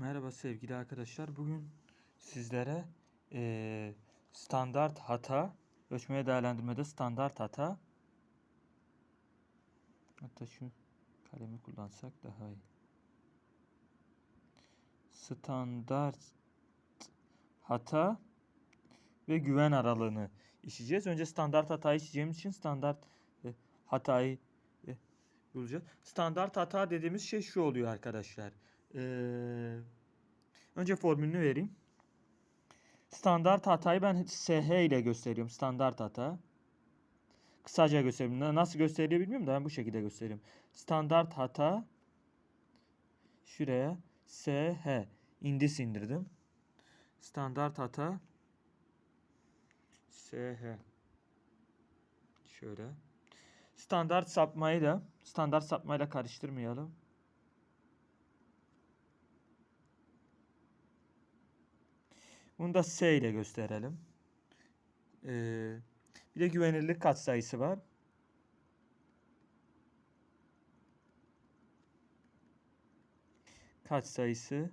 Merhaba sevgili arkadaşlar. Bugün sizlere eee, standart hata, ölçmeye değerlendirmede standart hata. Hatta şu kalemi kullansak daha iyi. Standart hata ve güven aralığını işleyeceğiz. Önce standart hatayı işleyeceğimiz için standart e, hatayı e, bulacağız. Standart hata dediğimiz şey şu oluyor arkadaşlar. Eee Önce formülünü vereyim. Standart hatayı ben SH ile gösteriyorum. Standart hata. Kısaca göstereyim. Nasıl gösteriyor bilmiyorum da ben bu şekilde göstereyim. Standart hata şuraya SH indis indirdim. Standart hata SH şöyle. Standart sapmayı da standart sapmayla karıştırmayalım. Bunu da S ile gösterelim. Ee, bir de güvenilirlik katsayısı var. Katsayısı.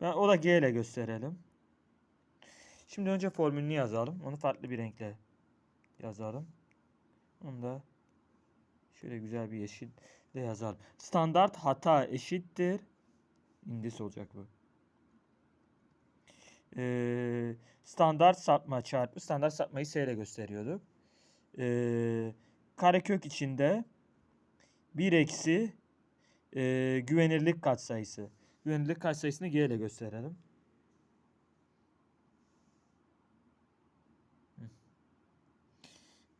Ben o da G ile gösterelim. Şimdi önce formülünü yazalım. Onu farklı bir renkle yazalım. Onu da şöyle güzel bir yeşille yazalım. Standart hata eşittir. İndis olacak bu. Ee, standart sapma çarpı standart sapmayı S ile gösteriyorduk. Ee, karekök içinde 1 eksi e, güvenirlik katsayısı. Güvenirlik katsayısını G ile gösterelim.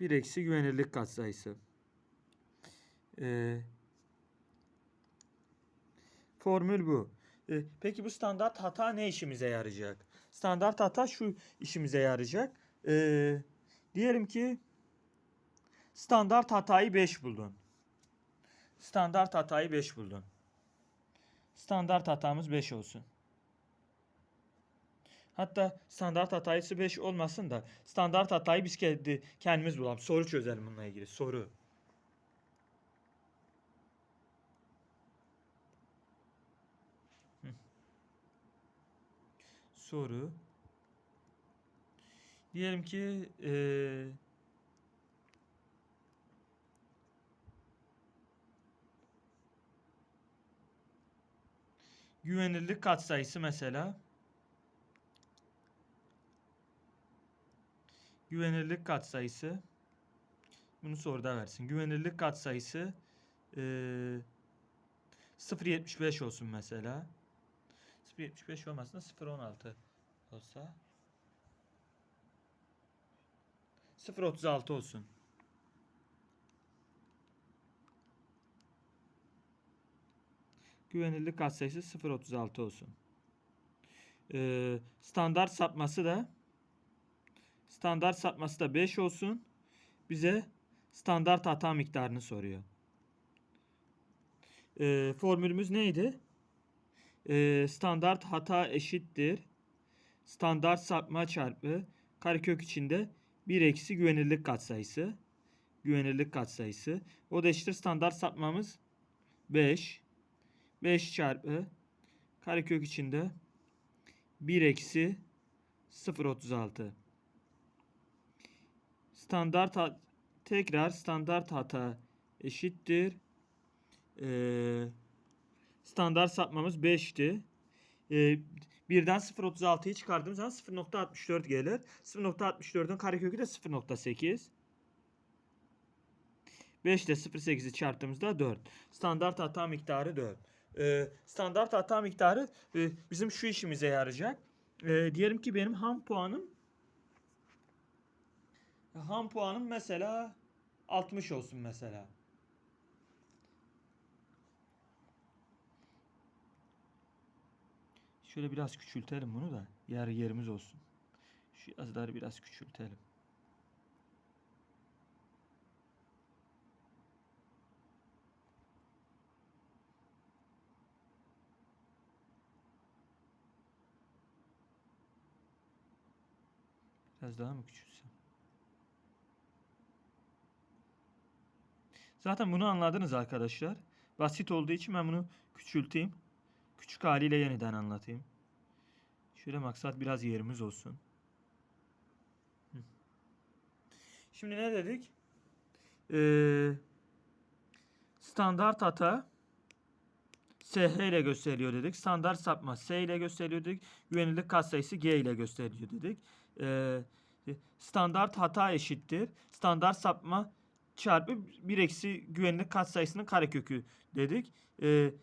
1 eksi güvenirlik katsayısı. Ee, formül bu. Ee, peki bu standart hata ne işimize yarayacak? Standart hata şu işimize yarayacak. Ee, diyelim ki standart hatayı 5 buldun. Standart hatayı 5 buldun. Standart hatamız 5 olsun. Hatta standart hatayısı 5 olmasın da standart hatayı biz kendi kendimiz bulalım. Soru çözelim bununla ilgili. Soru. Soru. Diyelim ki eee güvenirlik katsayısı mesela güvenirlik katsayısı bunu soruda versin. Güvenirlik katsayısı eee 0.75 olsun mesela. 0.75 olmasın da 0.16 olsa 0.36 olsun. Güvenilirlik katsayısı 0.36 olsun. Ee, standart sapması da standart sapması da 5 olsun. Bize standart hata miktarını soruyor. Ee, formülümüz neydi? E, standart hata eşittir. Standart sapma çarpı karekök içinde 1 eksi güvenirlik katsayısı. Güvenirlik katsayısı. O da eşittir standart sapmamız 5. 5 çarpı karekök içinde 1 eksi 0.36. Standart tekrar standart hata eşittir. Eee standart sapmamız 5'ti. Ee, birden 0.36'yı çıkardığım zaman 0.64 gelir. 0.64'ün karekökü de 0.8. 5 ile 0.8'i çarptığımızda 4. Standart hata miktarı 4. Ee, standart hata miktarı e, bizim şu işimize yarayacak. Ee, diyelim ki benim ham puanım ham puanım mesela 60 olsun mesela. Şöyle biraz küçültelim bunu da yer yerimiz olsun. Şu yazıları biraz küçültelim. Biraz daha mı küçülsem? Zaten bunu anladınız arkadaşlar. Basit olduğu için ben bunu küçülteyim. Küçük haliyle yeniden anlatayım. Şöyle maksat biraz yerimiz olsun. Şimdi ne dedik? Ee, standart hata SH ile gösteriliyor dedik. Standart sapma S ile gösteriliyor dedik. Güvenilirlik katsayısı G ile gösteriliyor dedik. Ee, standart hata eşittir. Standart sapma çarpı 1 eksi güvenilirlik katsayısının karekökü dedik. Ee,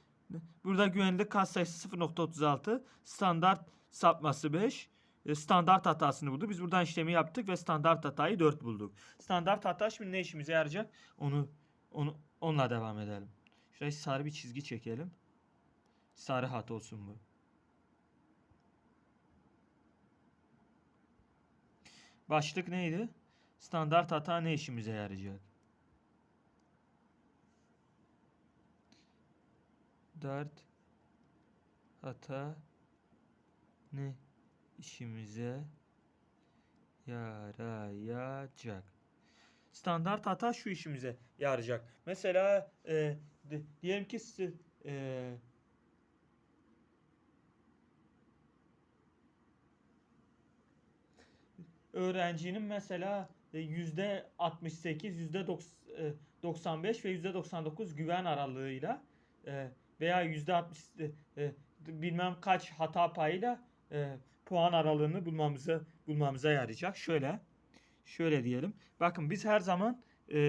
burada güvenilirlik katsayısı 0.36. Standart sapması 5. E, Standart hatasını buldu. Biz buradan işlemi yaptık ve standart hatayı 4 bulduk. Standart hata şimdi ne işimize yarayacak? Onu onu onunla devam edelim. Şuraya sarı bir çizgi çekelim. Sarı hat olsun bu. Başlık neydi? Standart hata ne işimize yarayacak? Dart hata ne işimize yarayacak? Standart hata şu işimize yarayacak. Mesela e, di- diyelim ki e, öğrencinin mesela e, yüzde 68, yüzde doks- e, 95 ve yüzde 99 güven aralığıyla e, veya yüzde 60 e, e, bilmem kaç hata payıyla e, puan aralığını bulmamıza bulmamıza yarayacak. Şöyle şöyle diyelim. Bakın biz her zaman e,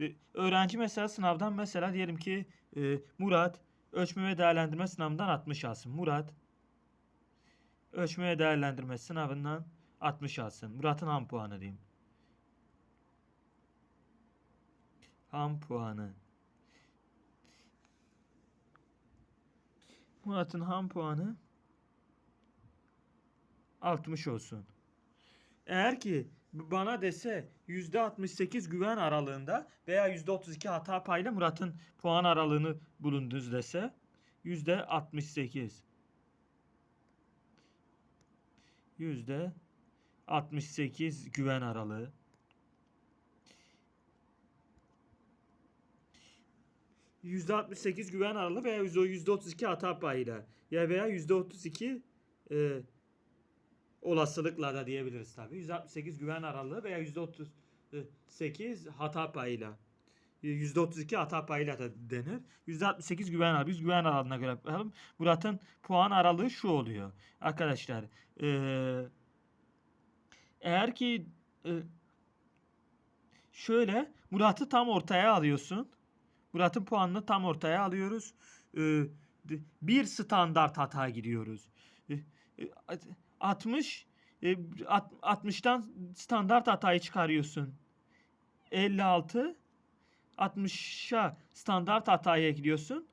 e, öğrenci mesela sınavdan mesela diyelim ki e, Murat ölçme ve değerlendirme sınavından 60 alsın. Murat ölçme ve değerlendirme sınavından 60 alsın. Murat'ın ham puanı diyeyim. Ham puanı. Murat'ın ham puanı 60 olsun. Eğer ki bana dese %68 güven aralığında veya %32 hata payıyla Murat'ın puan aralığını bulundunuz dese %68 %68 güven aralığı %68 güven aralığı veya %32 hata payıyla ya veya %32 e, olasılıkla da diyebiliriz tabii. %68 güven aralığı veya %38 hata payıyla. %32 hata payıyla da denir. %68 güven aralığı. Biz güven aralığına göre yapalım. Murat'ın puan aralığı şu oluyor. Arkadaşlar eee, eğer ki e, şöyle Murat'ı tam ortaya alıyorsun. Murat'ın puanını tam ortaya alıyoruz. Eee, d- bir standart hata gidiyoruz. E, e, 60 e, 60'tan standart hatayı çıkarıyorsun. 56 60'a standart hatayı ekliyorsun.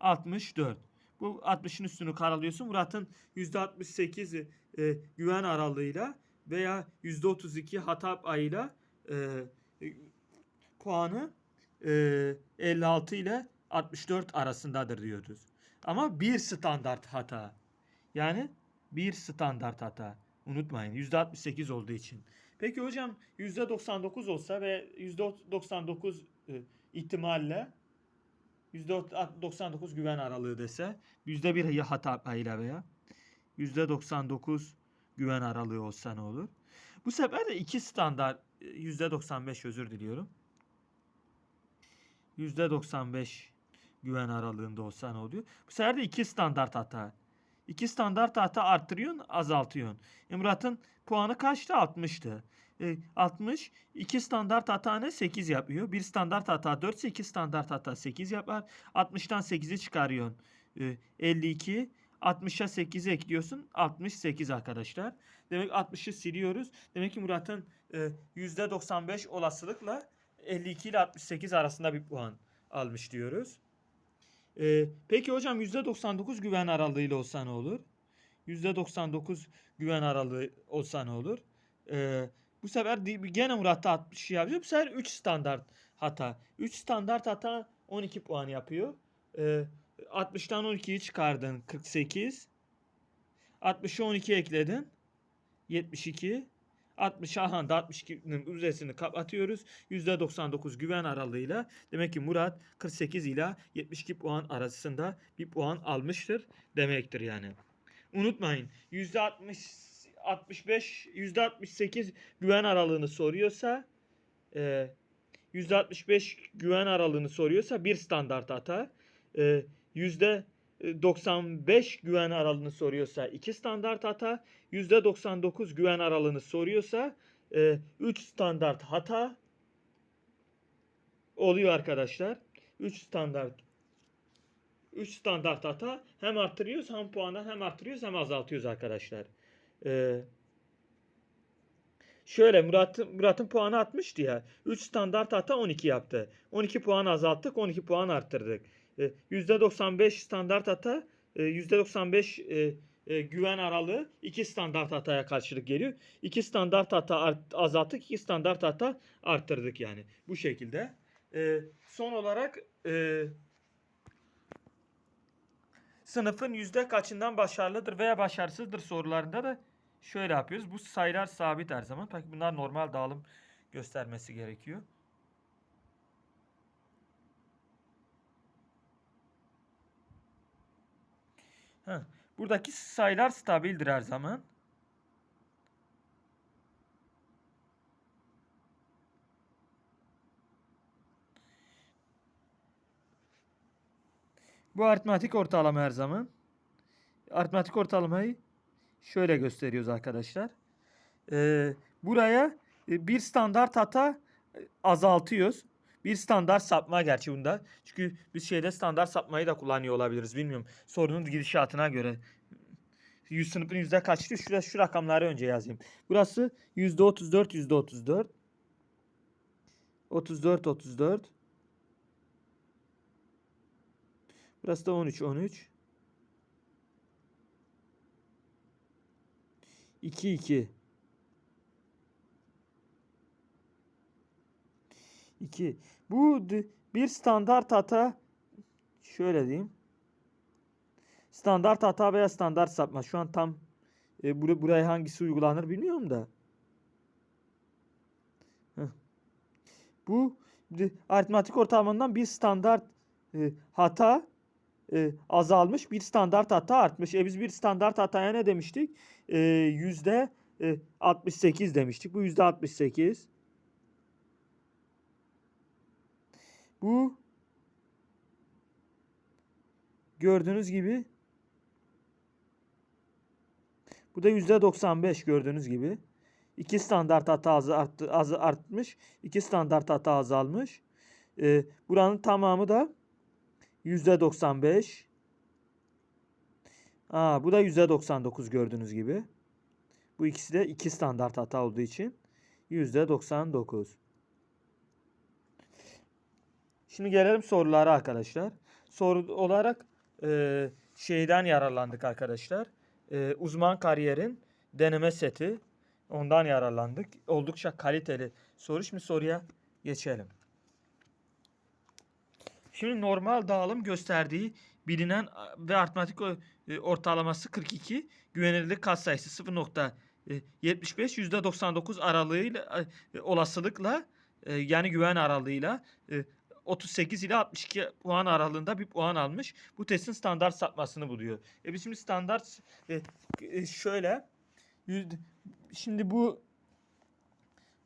64. Bu 60'ın üstünü karalıyorsun. Murat'ın %68 e, güven aralığıyla veya %32 hata payıyla e, e, puanı e, 56 ile 64 arasındadır diyoruz. Ama bir standart hata. Yani bir standart hata. Unutmayın %68 olduğu için. Peki hocam %99 olsa ve %99 e, ihtimalle %99 güven aralığı dese %1 ya hata payıyla veya %99 güven aralığı olsa ne olur? Bu sefer de iki standart e, %95 özür diliyorum. %95 güven aralığında olsa ne oluyor? Bu sefer de iki standart hata. İki standart hata arttırıyorsun, azaltıyorsun. Murat'ın puanı kaçtı? 60'tı. E, 60. 2 standart hata ne? 8 yapıyor. Bir standart hata 4 ise 2 standart hata 8 yapar. 60'tan 8'i çıkarıyorsun. E, 52. 60'a 8'i ekliyorsun. 68 arkadaşlar. Demek 60'ı siliyoruz. Demek ki Murat'ın e, %95 olasılıkla 52 ile 68 arasında bir puan almış diyoruz. Ee, peki hocam %99 güven aralığıyla olsa ne olur? %99 güven aralığı olsa ne olur? Ee, bu sefer gene Murat'ta 60 yapıyor. Bu sefer 3 standart hata. 3 standart hata 12 puan yapıyor. Ee, 60'tan 12'yi çıkardın 48. 60'a 12 ekledin. 72. 60 aha da 62'nin üzerisini kapatıyoruz. %99 güven aralığıyla. Demek ki Murat 48 ile 72 puan arasında bir puan almıştır demektir yani. Unutmayın %60 65 %68 güven aralığını soruyorsa e, %65 güven aralığını soruyorsa bir standart hata. E, %95 güven aralığını soruyorsa iki standart hata. %99 güven aralığını soruyorsa 3 standart hata oluyor arkadaşlar. 3 standart 3 standart hata hem arttırıyoruz hem puanı hem arttırıyoruz hem azaltıyoruz arkadaşlar. Ee, şöyle Murat'ın Murat'ın puanı 60'tı ya. 3 standart hata 12 yaptı. 12 puan azalttık, 12 puan arttırdık. Ee, %95 standart hata, e, %95 e, e, güven aralığı 2 standart hataya karşılık geliyor. 2 standart hata azalttık, 2 standart hata arttırdık yani. Bu şekilde. Son olarak e, sınıfın yüzde kaçından başarılıdır veya başarısızdır sorularında da şöyle yapıyoruz. Bu sayılar sabit her zaman. Peki bunlar normal dağılım göstermesi gerekiyor. Buradaki sayılar stabildir her zaman. Bu aritmatik ortalama her zaman. Aritmatik ortalamayı şöyle gösteriyoruz arkadaşlar. Ee, buraya bir standart hata azaltıyoruz. Bir standart sapma gerçi bunda. Çünkü biz şeyde standart sapmayı da kullanıyor olabiliriz. Bilmiyorum. Sorunun gidişatına göre. 100 sınıfın yüzde kaçtı? Şurası şu rakamları önce yazayım. Burası yüzde 34 yüzde 34. 34 34. Burası da 13 13. 2 2. 2. Bu bir standart hata şöyle diyeyim. Standart hata veya standart sapma. Şu an tam e, bur- buraya hangisi uygulanır bilmiyorum da. Heh. Bu aritmatik ortalamandan bir standart e, hata e, azalmış, bir standart hata artmış. E biz bir standart hataya ne demiştik? E, yüzde e, 68 demiştik. Bu yüzde 68. Bu gördüğünüz gibi bu da yüzde 95 gördüğünüz gibi. İki standart hata arttı, az artmış. iki standart hata azalmış. E, buranın tamamı da yüzde 95. Aa, bu da yüzde 99 gördüğünüz gibi. Bu ikisi de iki standart hata olduğu için yüzde 99. Şimdi gelelim sorulara arkadaşlar. Soru olarak e, şeyden yararlandık arkadaşlar. E, uzman kariyerin deneme seti. Ondan yararlandık. Oldukça kaliteli soru. Şimdi soruya geçelim. Şimdi normal dağılım gösterdiği bilinen ve aritmetik o- e, ortalaması 42, güvenilirlik katsayısı 0.75 %99 aralığıyla e, olasılıkla e, yani güven aralığıyla 38 ile 62 puan aralığında bir puan almış. Bu testin standart sapmasını buluyor. E biz şimdi standart e, e, şöyle şimdi bu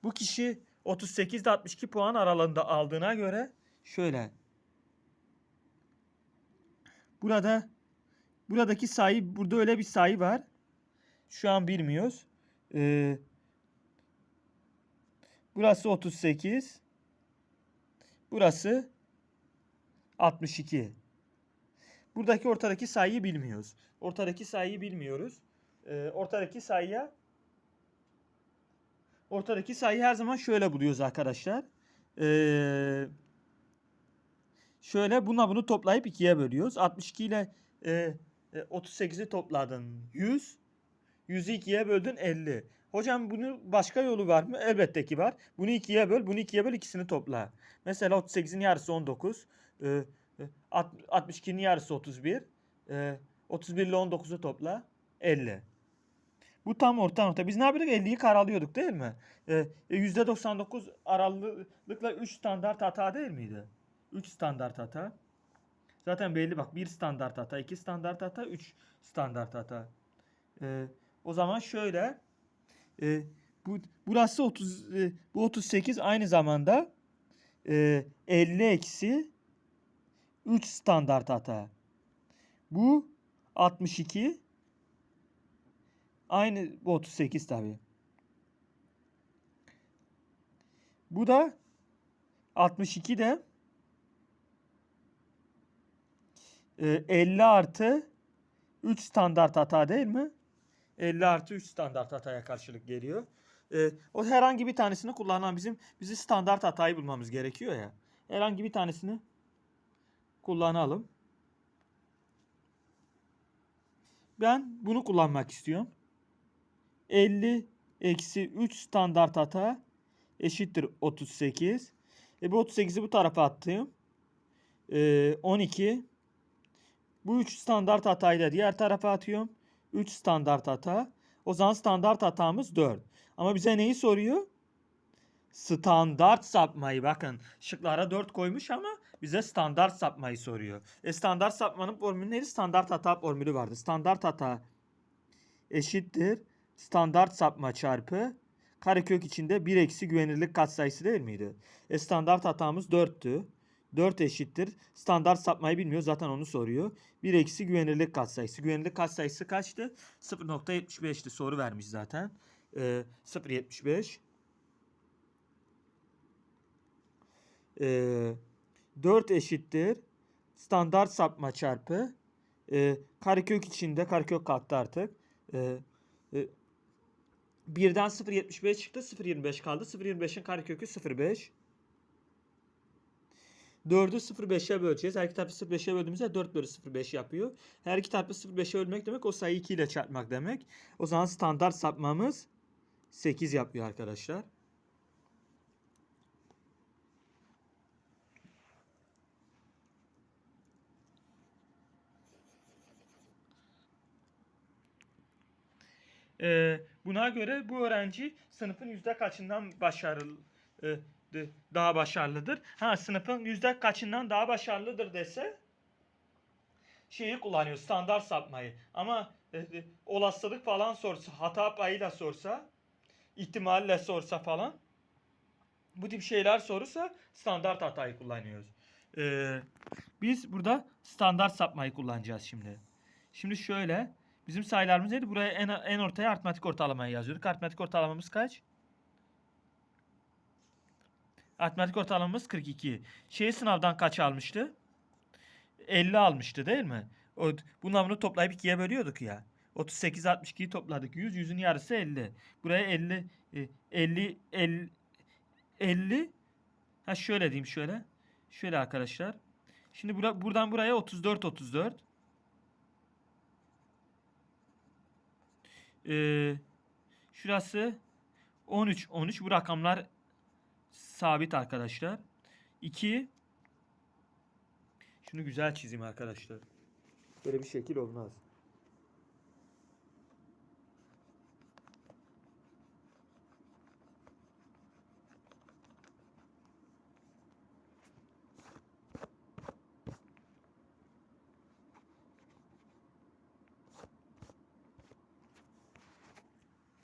bu kişi 38 ile 62 puan aralığında aldığına göre şöyle Burada buradaki sayı burada öyle bir sayı var. Şu an bilmiyoruz. Ee, burası 38. Burası 62. Buradaki ortadaki sayıyı bilmiyoruz. Ortadaki sayıyı bilmiyoruz. Ee, ortadaki sayıya ortadaki sayıyı her zaman şöyle buluyoruz arkadaşlar. Eee Şöyle buna bunu toplayıp ikiye bölüyoruz. 62 ile e, e, 38'i topladın 100. 100'ü ikiye böldün 50. Hocam bunun başka yolu var mı? Elbette ki var. Bunu ikiye böl, bunu ikiye böl, ikisini topla. Mesela 38'in yarısı 19. E, e, alt- 62'nin yarısı 31. E, 31 ile 19'u topla 50. Bu tam orta nokta. Biz ne yapıyorduk? 50'yi karalıyorduk değil mi? E, %99 aralıkla 3 standart hata değil miydi? 3 standart hata. Zaten belli bak. 1 standart hata, 2 standart hata, 3 standart hata. Ee, o zaman şöyle. E, bu burası 30 e, bu 38 aynı zamanda e, 50 eksi 3 standart hata. Bu 62 aynı bu 38 tabi. Bu da 62 de e, 50 artı 3 standart hata değil mi? 50 artı 3 standart hataya karşılık geliyor. E, o herhangi bir tanesini kullanan bizim bizi standart hatayı bulmamız gerekiyor ya. Herhangi bir tanesini kullanalım. Ben bunu kullanmak istiyorum. 50 eksi 3 standart hata eşittir 38. E bu 38'i bu tarafa attım. E, 12. Bu 3 standart hatayı da diğer tarafa atıyorum. 3 standart hata. O zaman standart hatamız 4. Ama bize neyi soruyor? Standart sapmayı bakın. Şıklara 4 koymuş ama bize standart sapmayı soruyor. E standart sapmanın formülü neydi? Standart hata formülü vardı. Standart hata eşittir. Standart sapma çarpı karekök içinde 1 eksi güvenirlik katsayısı değil miydi? E standart hatamız 4'tü. 4 eşittir. Standart sapmayı bilmiyor. Zaten onu soruyor. 1 eksi güvenirlik katsayısı. Güvenirlik katsayısı kaçtı? 0.75'ti. Soru vermiş zaten. Ee, 0.75. Ee, 4 eşittir. Standart sapma çarpı. E, karekök içinde karekök kalktı artık. E, e, 1'den 0.75 çıktı. 0.25 kaldı. 0.25'in karekökü 0.5. 4'ü 0.5'e böleceğiz. Her iki tarafı 0.5'e böldüğümüzde 4 bölü 0.5 yapıyor. Her iki tarafı 0.5'e bölmek demek o sayıyı 2 ile çarpmak demek. O zaman standart sapmamız 8 yapıyor arkadaşlar. Ee, buna göre bu öğrenci sınıfın yüzde kaçından başarılı e, daha başarılıdır? Ha sınıfın yüzde kaçından daha başarılıdır dese şeyi kullanıyor standart sapmayı. Ama e, e, olasılık falan sorsa, hata payıyla sorsa, ihtimalle sorsa falan bu tip şeyler sorursa standart hatayı kullanıyoruz. Ee, biz burada standart sapmayı kullanacağız şimdi. Şimdi şöyle bizim sayılarımız neydi? Buraya en, en ortaya aritmetik ortalamayı yazıyorduk. Aritmetik ortalamamız kaç? Aritmetik ortalamamız 42. Şey sınavdan kaç almıştı? 50 almıştı değil mi? O, bununla bunu toplayıp 2'ye bölüyorduk ya. 38 62'yi topladık. 100 100'ün yarısı 50. Buraya 50 e, 50 50 50 Ha şöyle diyeyim şöyle. Şöyle arkadaşlar. Şimdi bura, buradan buraya 34 34. Ee, şurası 13 13 bu rakamlar sabit arkadaşlar. 2 Şunu güzel çizeyim arkadaşlar. Böyle bir şekil olmaz.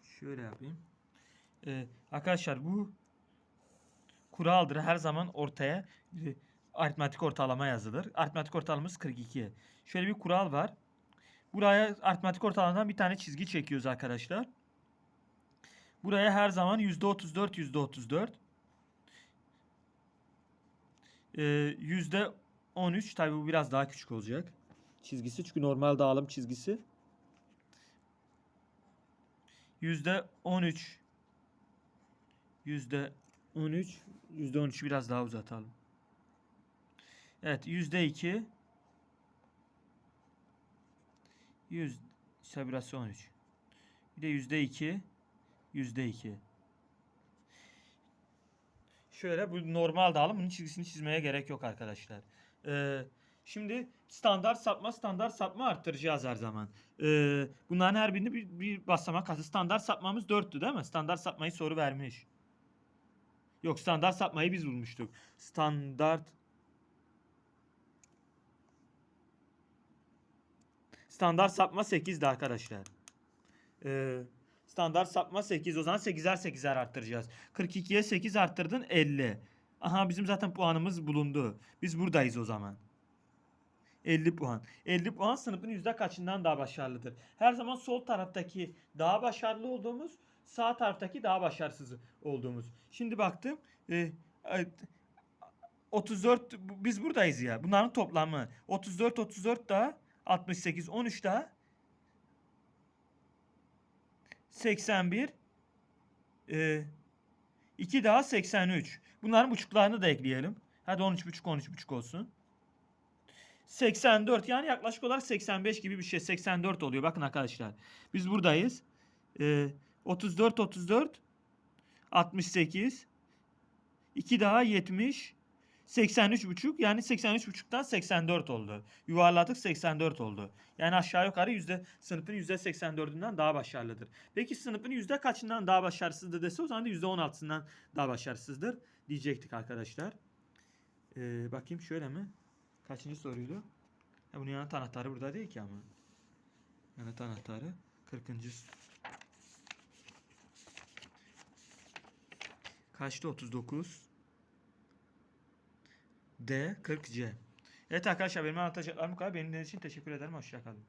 Şöyle yapayım. Ee, arkadaşlar bu kuraldır. Her zaman ortaya aritmetik ortalama yazılır. Aritmetik ortalamamız 42. Şöyle bir kural var. Buraya aritmetik ortalamadan bir tane çizgi çekiyoruz arkadaşlar. Buraya her zaman %34 %34 ee, %13 tabi bu biraz daha küçük olacak. Çizgisi çünkü normal dağılım çizgisi. Yüzde 13 Yüzde 13 Yüzde 13'ü biraz daha uzatalım. Evet yüzde 2 Yüz ise burası 13 Bir de yüzde 2 Yüzde 2 Şöyle bu normal dağılım. Bunun çizgisini çizmeye gerek yok arkadaşlar. Ee, Şimdi standart sapma standart sapma arttıracağız her zaman. Ee, bunların her birini bir, bir basamak katı. Standart sapmamız 4'tü değil mi? Standart sapmayı soru vermiş. Yok standart sapmayı biz bulmuştuk. Standart Standart sapma 8'di arkadaşlar. Ee, standart sapma 8. O zaman 8'er 8'er arttıracağız. 42'ye 8 arttırdın 50. Aha bizim zaten puanımız bulundu. Biz buradayız o zaman. 50 puan. 50 puan sınıfın yüzde kaçından daha başarılıdır? Her zaman sol taraftaki daha başarılı olduğumuz, sağ taraftaki daha başarısız olduğumuz. Şimdi baktım. e, e, 34 bu- biz buradayız ya. Bunların toplamı 34 34 daha 68 13 daha 81 e, 2 daha 83. Bunların buçuklarını da ekleyelim. Hadi 13 buçuk 13 buçuk olsun. 84 yani yaklaşık olarak 85 gibi bir şey. 84 oluyor. Bakın arkadaşlar. Biz buradayız. Ee, 34 34 68 2 daha 70 83 buçuk yani 83 buçuktan 84 oldu. Yuvarladık 84 oldu. Yani aşağı yukarı yüzde sınıfın yüzde 84'ünden daha başarılıdır. Peki sınıfın yüzde kaçından daha başarısızdır dese o zaman da yüzde 16'sından daha başarısızdır diyecektik arkadaşlar. Ee, bakayım şöyle mi? Kaçıncı soruydu? Ha, bunun yanıt anahtarı burada değil ki ama. Yanıt anahtarı 40. Kaçtı 39? D 40C. Evet arkadaşlar benim anlatacaklarım bu kadar. Benim dinlediğiniz için teşekkür ederim. Hoşçakalın.